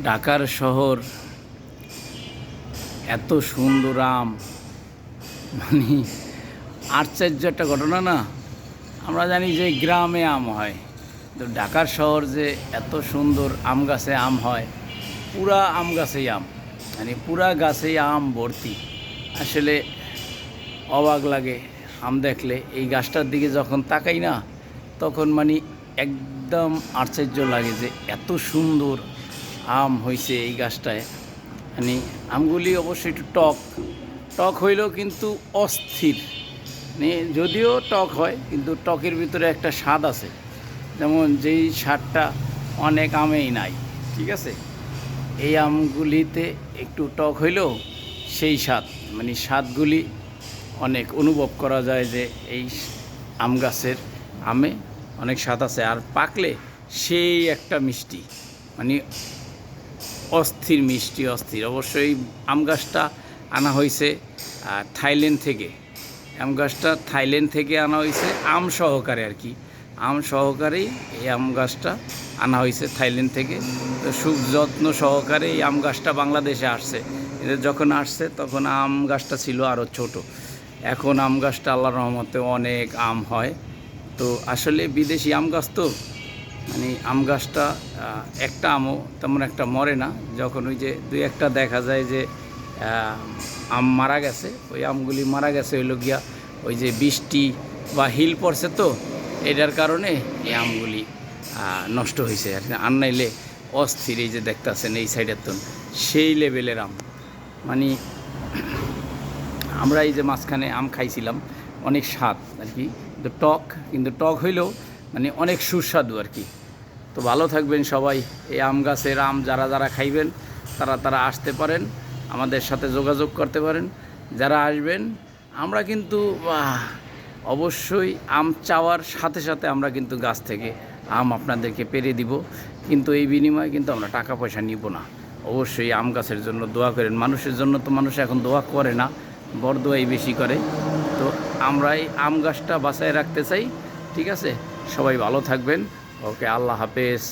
ঢাকার শহর, এত সুন্দর আম। মানে আশ্চর্য একটা ঘটনা না? আমরা জানি যে গ্রামে আম হয়। তো ঢাকার শহর যে এত সুন্দর আম গাছে আম হয়, পুরা আম গাছেই আম। মানে পুরা গাছেই আম ভর্তি। আসলে অবাক লাগে আম দেখলে। এই গাছটার দিকে যখন তাকাই না, তখন মানে একদম আশ্চর্য লাগে যে এত সুন্দর আম হয়েছে এই গাছটায়। মানে আমগুলি অবশ্যই একটু টক। টক হইলেও কিন্তু অস্থির। মানে যদিও টক হয়, কিন্তু টকের ভিতরে একটা স্বাদ আছে। যেমন যেই স্বাদটা অনেক আমেই নাই, ঠিক আছে? এই আমগুলিতে একটু টক হইলেও সেই স্বাদ মানে স্বাদগুলি অনেক অনুভব করা যায় যে এই আম গাছের আমে অনেক স্বাদ আছে। আর পাকলে সেই একটা মিষ্টি। মানে অস্থির, মিষ্টি, অস্থির। অবশ্যই আম গাছটা আনা হয়েছে থাইল্যান্ড থেকে। আম গাছটা থাইল্যান্ড থেকে আনা হয়েছে, আম সহকারে আর কি। আম সহকারেই এই আম গাছটা আনা হয়েছে থাইল্যান্ড থেকে। তো খুব যত্ন সহকারে এই আম গাছটা বাংলাদেশে আসছে। এদের যখন আসছে, তখন আম গাছটা ছিল আরও ছোট। এখন আম গাছটা আল্লাহর রহমতে অনেক আম হয়। তো আসলে বিদেশি আম গাছ তো? মানে আম গাছটা একটা আমও তেমন একটা মরে না। যখন ওই যে দুই একটা দেখা যায় যে আম মারা গেছে, ওই আমগুলি মারা গেছে হইল গিয়া ওই যে বৃষ্টি বা হিল পড়ছে তো, এটার কারণে এই আমগুলি নষ্ট হয়েছে আর। আর নাইলে অস্থির এই যে দেখতেছেন এই সাইডের তো সেই লেভেলের আম। মানে আমরা এই যে মাঝখানে আম খাইছিলাম, অনেক স্বাদ আর কি। কিন্তু টক কিন্তু টক হইলেও মানে অনেক সুস্বাদু আর কি। তো ভালো থাকবেন সবাই, এই আম গাছের আম যারা যারা খাইবেন, তারা তারা আসতে পারেন, আমাদের সাথে যোগাযোগ করতে পারেন। যারা আসবেন, আমরা কিন্তু অবশ্যই আম চাওয়ার সাথে সাথে আমরা কিন্তু গাছ থেকে আম আপনাদেরকে পেরে দিব। কিন্তু এই বিনিময়ে কিন্তু আমরা টাকা পয়সা নিব না। অবশ্যই আম গাছের জন্য দোয়া করেন। মানুষের জন্য তো মানুষ এখন দোয়া করে না বড় দোয়াই বেশি করে। তো আমরা এই আম গাছটা বাঁচায় রাখতে চাই, ঠিক আছে? সবাই ভালো থাকবেন। ওকে আল্লাহ হাফেজ।